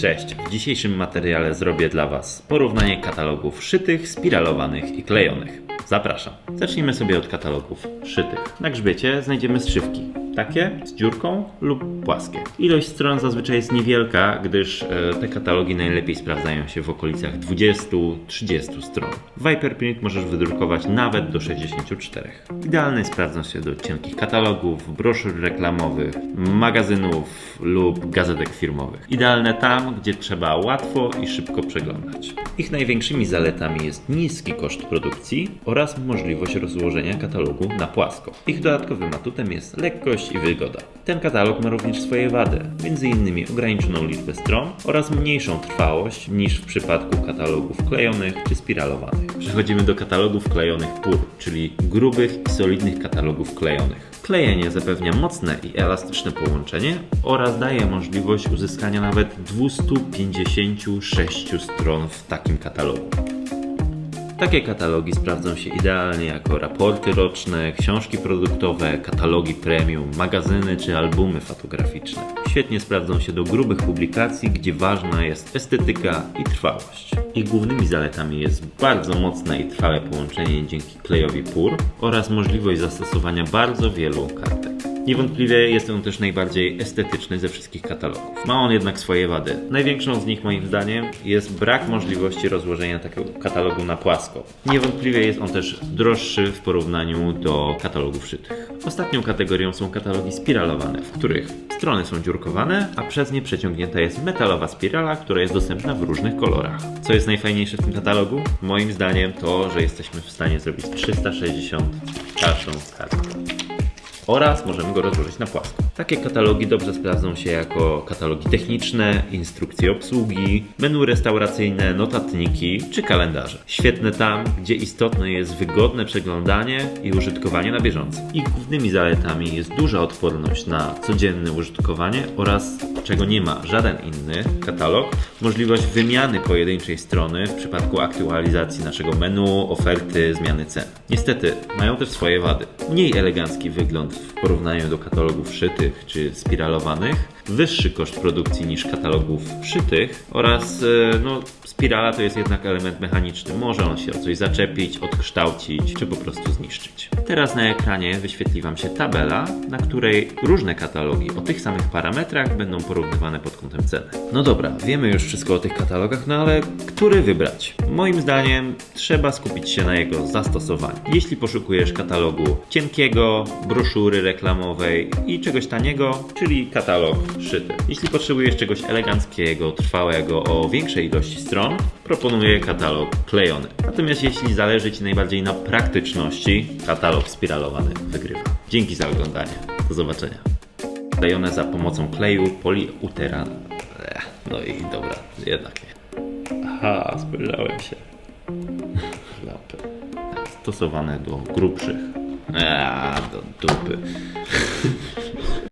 Cześć, w dzisiejszym materiale zrobię dla Was porównanie katalogów szytych, spiralowanych i klejonych. Zapraszam. Zacznijmy sobie od katalogów szytych. Na grzbiecie znajdziemy strzywki. Takie z dziurką lub płaskie. Ilość stron zazwyczaj jest niewielka, gdyż e, te katalogi najlepiej sprawdzają się w okolicach 20-30 stron. W Viperprint możesz wydrukować nawet do 64. Idealne sprawdzą się do cienkich katalogów, broszur reklamowych, magazynów lub gazetek firmowych. Idealne tam, gdzie trzeba łatwo i szybko przeglądać. Ich największymi zaletami jest niski koszt produkcji oraz możliwość rozłożenia katalogu na płasko. Ich dodatkowym atutem jest lekkość i wygoda. Ten katalog ma również swoje wady, m.in. ograniczoną liczbę stron oraz mniejszą trwałość niż w przypadku katalogów klejonych czy spiralowanych. Przechodzimy do katalogów klejonych pór, czyli grubych i solidnych katalogów klejonych. Klejenie zapewnia mocne i elastyczne połączenie oraz daje możliwość uzyskania nawet 256 stron w takim katalogu. Takie katalogi sprawdzą się idealnie jako raporty roczne, książki produktowe, katalogi premium, magazyny czy albumy fotograficzne. Świetnie sprawdzą się do grubych publikacji, gdzie ważna jest estetyka i trwałość. Ich głównymi zaletami jest bardzo mocne i trwałe połączenie dzięki klejowi pór oraz możliwość zastosowania bardzo wielu kartek. Niewątpliwie jest on też najbardziej estetyczny ze wszystkich katalogów. Ma on jednak swoje wady. Największą z nich moim zdaniem jest brak możliwości rozłożenia takiego katalogu na płasko. Niewątpliwie jest on też droższy w porównaniu do katalogów szytych. Ostatnią kategorią są katalogi spiralowane, w których strony są dziurkowane, a przez nie przeciągnięta jest metalowa spirala, która jest dostępna w różnych kolorach. Co jest najfajniejsze w tym katalogu? Moim zdaniem to, że jesteśmy w stanie zrobić 360 każdą kartkę oraz możemy go rozłożyć na płasko. Takie katalogi dobrze sprawdzą się jako katalogi techniczne, instrukcje obsługi, menu restauracyjne, notatniki czy kalendarze. Świetne tam, gdzie istotne jest wygodne przeglądanie i użytkowanie na bieżąco. Ich głównymi zaletami jest duża odporność na codzienne użytkowanie oraz, czego nie ma żaden inny katalog, możliwość wymiany pojedynczej strony w przypadku aktualizacji naszego menu, oferty, zmiany cen. Niestety, mają też swoje wady. Mniej elegancki wygląd w porównaniu do katalogów szytych czy spiralowanych, wyższy koszt produkcji niż katalogów szytych oraz e, no, spirala to jest jednak element mechaniczny. Może on się o coś zaczepić, odkształcić czy po prostu zniszczyć. Teraz na ekranie wyświetli Wam się tabela, na której różne katalogi o tych samych parametrach będą porównywane pod kątem ceny. No dobra, wiemy już wszystko o tych katalogach, no ale który wybrać? Moim zdaniem trzeba skupić się na jego zastosowaniu. Jeśli poszukujesz katalogu cienkiego, broszury reklamowej i czegoś taniego, czyli katalog szyty. Jeśli potrzebujesz czegoś eleganckiego, trwałego, o większej ilości stron, proponuję katalog klejony. Natomiast jeśli zależy Ci najbardziej na praktyczności, katalog spiralowany wygrywa. Dzięki za oglądanie. Do zobaczenia. Klejone za pomocą kleju poliuteran. Ech, No i dobra, jednak nie. Aha, spojrzałem się. Lapy. Stosowane do grubszych. A, do dupy.